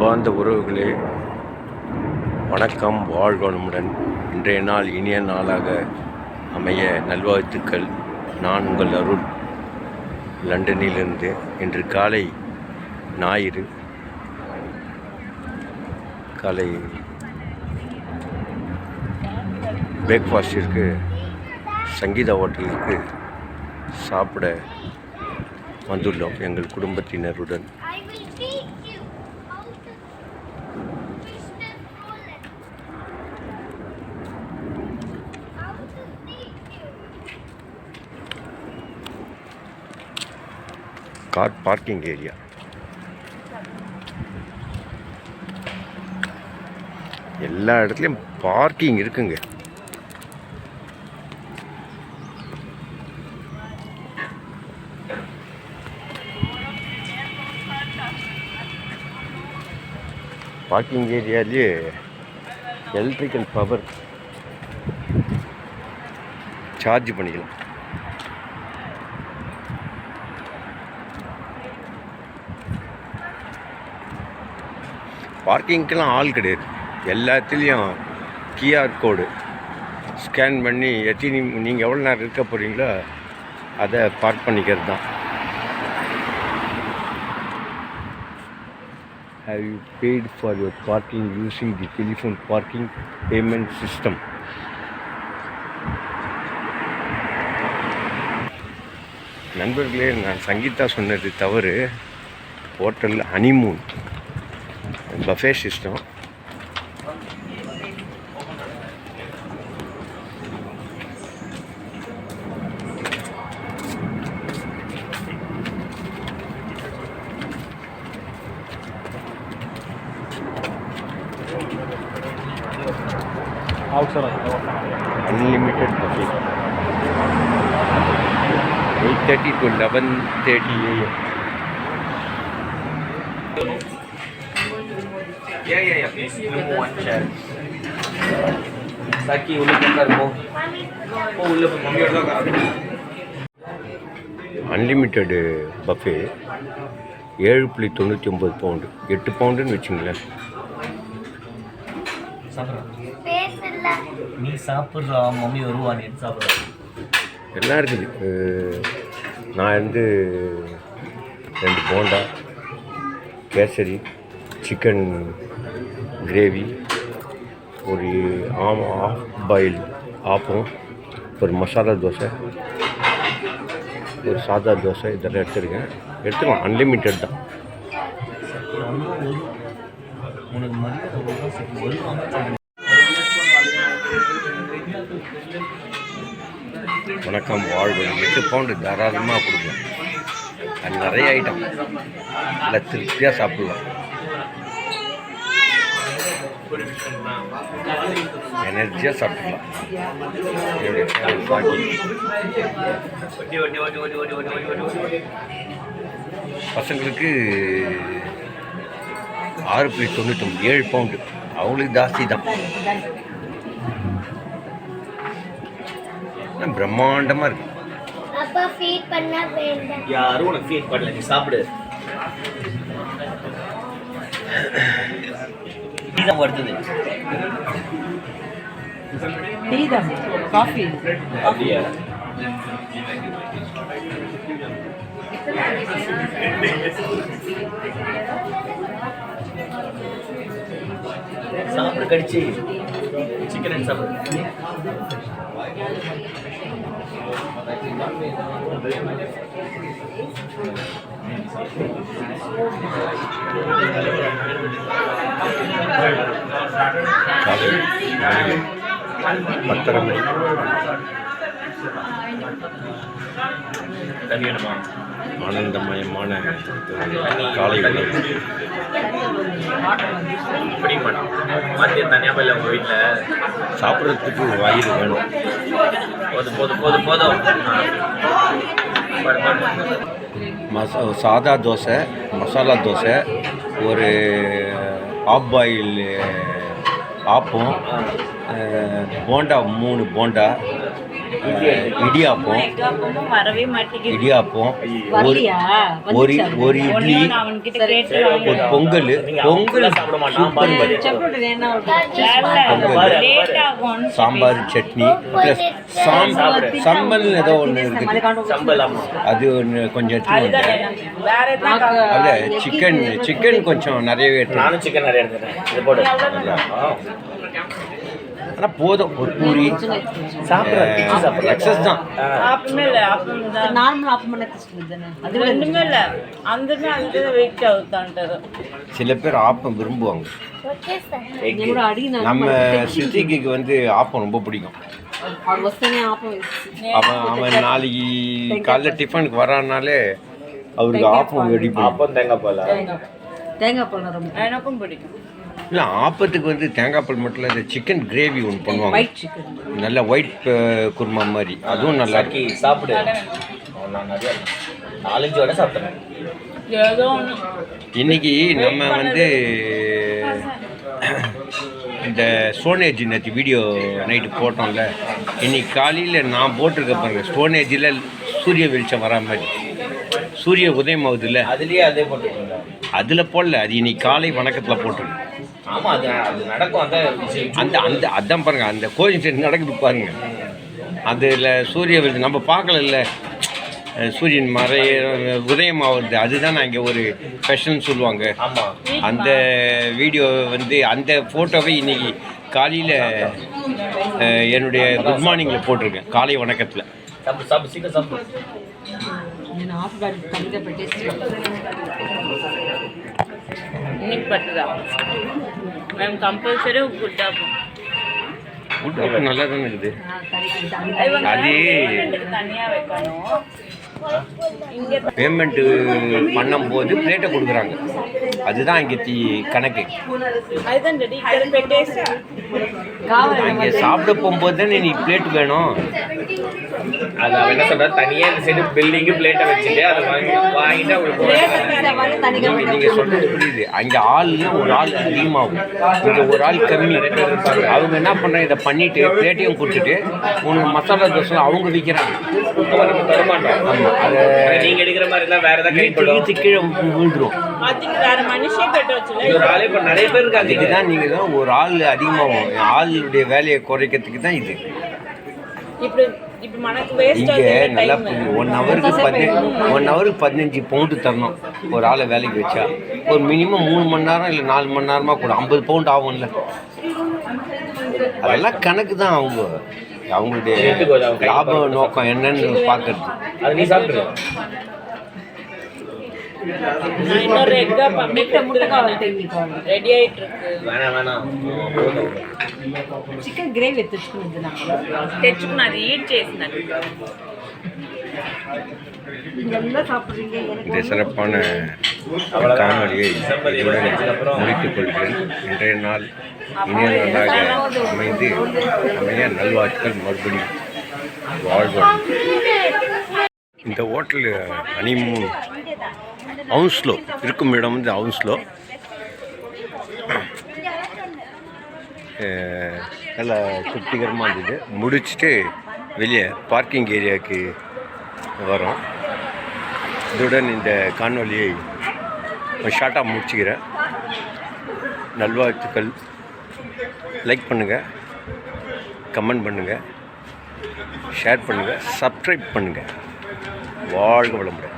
அன்பார்ந்த உறவுகளே வணக்கம் வாழ்வனுடன். இன்றைய நாள் இனிய நாளாக அமைய நல்வாழ்த்துக்கள். நான் உங்கள் அருள். லண்டனிலிருந்து இன்று காலை ஞாயிறு. காலை பிரேக்ஃபாஸ்டிற்கு சங்கீதா ஹோட்டலுக்கு சாப்பிட வந்துள்ளோம் எங்கள் குடும்பத்தினருடன். Car parking area. எல்லா இடத்துலையும் பார்க்கிங் இருக்குங்க. பார்க்கிங் ஏரியாலே எலக்ட்ரிக்கல் பவர் சார்ஜ் பண்ணிக்கலாம். பார்க்கிங்க்கெல்லாம் ஆள் கிடையாது. எல்லாத்துலேயும் கியூஆர் கோடு ஸ்கேன் பண்ணி எத்தனை நீங்கள் எவ்வளோ நேரம் இருக்க போகிறீங்களோ அதை பார்க் பண்ணிக்கிறது தான் how you paid for your parking using the telephone parking payment system நண்பர்களே நான் சங்கீதா சொன்னது தவறு. ஹோட்டலில் honeymoon buffet system. Unlimited buffet. 8.30 to 11.30 a.m. Yeah, yeah, yeah. Please remove one chair. Saki, உள்ள உட்காரு போ. போ உள்ள போ. மம்மியோட உட்காரு. அன்லிமிட்டெடு பஃபே ஏழு புள்ளி தொண்ணூற்றி ஒம்பது பவுண்டு எட்டு பவுண்டுன்னு வச்சுங்களேன் நீ சாப்பிட்றா மம்மி வருவா நீ சாப்பிட்றா எல்லாம் இருக்குது நான் வந்து ரெண்டு போண்டா கேசரி சிக்கன் கிரேவி ஒரு ஆம் ஆஃப் பாயில் ஆப்பம் ஒரு மசாலா தோசை ஒரு சாதா தோசை இதெல்லாம் எடுத்துருக்கேன். எடுத்துக்கலாம் அன்லிமிட்டெட் தான். வணக்கம் வாழ்வு எட்டு பவுண்டு தாராளமாக கொடுக்கலாம். அது நிறைய ஐட்டம் நல்லா திருப்தியாக சாப்பிட்லாம். எனர்ஜியாக சாப்பிடலாம் பசங்களுக்கு ஆறு புள்ளி தொண்ணூற்றொம்பது ஏழு பவுண்டு அவங்களுக்கு ஜாஸ்தி தான். பிரம்மாண்டமாக இருக்கு. யாரும் உனக்கு ஃபீட் பண்ணல நீ சாப்பிடு. അടുത്തത് കോഫി സാമ്പിൾ കടിച്ച് ചിക്കൻ ആൻഡ് സാമ്പിൾ. பத்தரை மணி ஆனந்தமயமான காலை உணவு சாப்பிட்றதுக்கு வயிறு வேணும் போதும். போதும் போதும் போதும். மசா சாதா தோசை மசாலா தோசை ஒரு ஆப் பாயில் ஆப்பம் போண்டா மூணு போண்டா இடியாப்பம். எக்காப்பமும் வரவே மாட்டேங்குது. இடியாப்பம். ஒரு ஒரு? ஒரு இட்லி. ஒரு பொங்கல். பொங்கல் சாப்பிட மாட்டான். சூப்பர் பாரு. செப்பரோட என்ன ஒரு பொங்கல். லேட் ஆகும் சாம்பார் சட்னி ப்ளஸ் சாம் சம்பல் ஏதோ ஒன்று இருக்குது. அது ஒன்று கொஞ்சம் எதாவது அல்ல சிக்கன் சிக்கன் கொஞ்சம் நிறையவே எடுத்து நானும் சிக்கன் நிறைய எடுத்துட்டேன். ஆனால் போதும். ஒரு பூரி. சாப்பிடுறேன் எக்ஸஸ் தான். ஆப்பமே இல்லை ஆப்பம் தான் நார்மல் தானே? அது ரெண்டுமே இல்லை. அந்த அந்த வெயிட் ஆகுதான்ட்டு சில பேர் ஆப்பம் விரும்புவாங்க. நம்ம சித்திக்கு வந்து ஆப்பம் ரொம்ப பிடிக்கும். ஆப்பம் அவன் அவன் நாளைக்கு காலைல டிஃபனுக்கு வரானாலே அவருக்கு ஆப்பம் வெடிப்போம் அப்பம் தேங்காய் பால்? தேங்காய் பால்? ரொம்ப எனக்கும் பிடிக்கும். இல்லை ஆப்பத்துக்கு வந்து தேங்காய் பால் மட்டும் இல்லை இந்த சிக்கன் கிரேவி ஒன்று பண்ணுவாங்க. ஒயிட் சிக்கன் நல்ல ஒயிட் குருமா மாதிரி. அதுவும் நல்லா இருக்கு. சாப்பிடு. நான் நிறைய நாலஞ்சு வடை சாப்பிட்டேன் இன்னைக்கு நம்ம வந்து இந்த ஸ்டோனேஜ் நேற்று வீடியோ நைட்டு போட்டோம்ல. இன்னைக்கு காலையில் நான் போட்டிருக்க பாருங்க ஸ்டோனேஜில் சூரிய வெளிச்சம் வரா மாதிரி. சூரிய உதயம் ஆகுதுல்ல. அதுலயே அதே போட்டுருக்கீங்க அதில் போடல அது இன்னைக்கு காலை வணக்கத்தில் போட்டிருக்கு ஆமா அது அது நடக்கும். அந்த. அந்த அந்த அதான் பாருங்க அந்த கோயில் நடக்குது பாருங்க. அதில் சூரிய வெளிச்சம் நம்ம பார்க்கலல்ல. அஹ் சூரியன் மறைய உதயம் ஆகுறது அதுதான் நான் இங்கே ஒரு ஸ்பெஷல்னு சொல்லுவாங்க. அந்த வீடியோ வந்து அந்த ஃபோட்டோவை இன்னைக்கு காலையில் என்னுடைய குட் மார்னிங்கில் போட்டிருக்கேன் காலை வணக்கத்தில். பட்டுதா மேம் கம்பல்சரி குட் ஆகும் குட் ஆகும் நல்லா தானே இருக்குது அது பேமெண்ட்டு பண்ணும்போது பிளேட்டை கொடுக்குறாங்க அதுதான் இங்கே தீ கணக்கு இங்கே சாப்பிட போகும்போது தானே நீ பிளேட் வேணும் அது அவன் என்ன சொல்றா தனியா இந்த சைடு பில்டிங்கு பிளேட்டை வச்சுட்டு அதை வாங்கி வாங்கிட்டு அவங்களுக்கு நீங்க சொல்றது புரியுது. அங்க ஆள்னா ஒரு ஆள் அதிகமாகும். இங்க ஒரு ஆள் கம்மி. அவங்க என்ன பண்றாங்க? இதை பண்ணிட்டு பிளேட்டையும் கொடுத்துட்டு உனக்கு மசாலா தோசை அவங்க விற்கிறாங்க நம்ம தரமாட்டோம் ஆமா. அதை ஆனா நீங்க எடுக்கிற மாதிரி இருந்தா வேற ஏதாவது கை இழுத்து போடும் இழுத்து கீழே விழுந்துரும். நிறைய பேர் இருக்காங்க. அதுக்கு தான் நீங்க தான் ஒரு ஆள் அதிகமாகும். ஆளுடைய வேலையை குறைக்கிறதுக்கு தான் இது. இப்படி இப்ப இங்க நல்லா ஒன் ஹவருக்கு பதினஞ்சு ஒன் ஹவருக்கு பதினஞ்சு பவுண்டு தரணும். ஒரு ஆளை வேலைக்கு வச்சா. ஒரு மினிமம் மூணு மணி நேரம் இல்லை நாலு மணி நேரமாக கூட ஐம்பது பவுண்ட் ஆகும்ல. அதெல்லாம் கணக்கு தான் அவங்க. அவங்களுடைய லாப நோக்கம் என்னன்னு பார்க்கறது அது நீ சாப்பிடு நான் இன்னொரு எக்கா பப்ளிக் ரெடி ஆயிட்டு இருக்கு வேணாம் வேணாம் போதும். చికెన్ గ్రేవీ తెచ్చుకున్నది నాకు తెచ్చుకుని అది ఈట్ చేసినాను இதெல்லாம் சாப்பிட்றீங்க இந்த சிறப்பான காணொலியை இத்துடன் முடித்துக் கொள்கிறேன் இன்றைய நாள் இனிய நாளாக அமைந்து அமைய நல்வாழ்த்துக்கள் மறுபடியும் வாழ்வோம் இந்த ஹோட்டல் ஹனிமூன் ஹவுஸ்லோ இருக்கும் இடம் வந்து ஹவுஸ்லோ நல்லா திருப்திகரமாக இருந்தது. முடிச்சுட்டு வெளியே பார்க்கிங் ஏரியாவுக்கு வரோம். இதுடன் இந்த காணொலியை ஷார்ட்டாக முடிச்சுக்கிறேன். நல்வாழ்த்துக்கள். லைக் பண்ணுங்கள் கமெண்ட் பண்ணுங்கள் ஷேர் பண்ணுங்கள் சப்ஸ்கிரைப் பண்ணுங்கள் வாழ்க வளமுடன்.